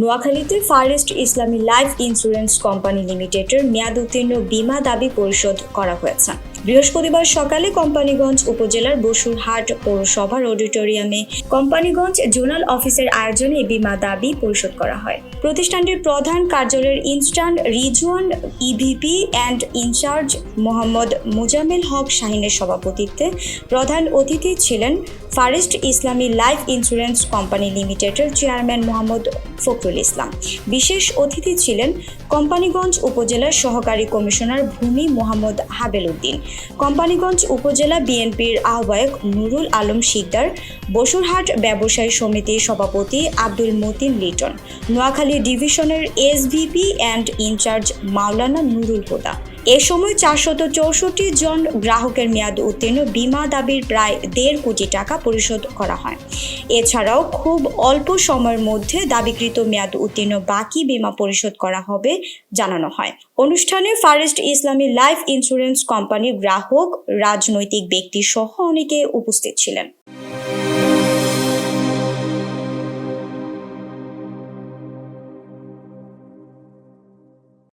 নোয়াখালীতে Far East Islami life insurance company লিমিটেডের মেয়াদ উত্তীর্ণ বীমা দাবি পরিশোধ করা হয়েছে। বৃহস্পতিবার সকালে কোম্পানিগঞ্জ উপজেলার বসুরহাট পৌরসভার অডিটোরিয়ামে কোম্পানিগঞ্জ জোনাল অফিসের আয়োজনে বীমা দাবি পরিশোধ করা হয়। প্রতিষ্ঠানটির প্রধান কার্যালয়ের instant Rizwan EVP and incharge Mohammad Mozammel Haque শাহিনের সভাপতিত্বে প্রধান অতিথি ছিলেন ফারেস্ট ইসলামী লাইফ ইন্স্যুরেন্স কোম্পানি লিমিটেডের চেয়ারম্যান মোহাম্মদ ফখরুল ইসলাম। বিশেষ অতিথি ছিলেন কোম্পানিগঞ্জ উপজেলার সহকারী কমিশনার ভূমি মোহাম্মদ হাবেল উদ্দিন কোম্পানিগঞ্জ উপজেলা বিএনপির আহ্বায়ক নুরুল আলম শিকদার, বসুরহাট ব্যবসায়ী সমিতির সভাপতি আব্দুল মতিন লিটন, নোয়াখালী ডিভিশনের SVP and incharge Maulana Nurul Huda. এ সময় চারশত চৌষট্টি জন গ্রাহকের মেয়াদ উত্তীর্ণ। বীমা দাবির প্রায় দেড় কোটি টাকা পরিশোধ করা হয়। এছাড়াও খুব অল্প সময়ের মধ্যে দাবিকৃত মেয়াদ উত্তীর্ণ বাকি বীমা পরিশোধ করা হবে জানানো হয়। অনুষ্ঠানে ফারেস্ট ইসলামী লাইফ ইন্স্যুরেন্স কোম্পানির গ্রাহক, রাজনৈতিক ব্যক্তি সহ অনেকে উপস্থিত ছিলেন।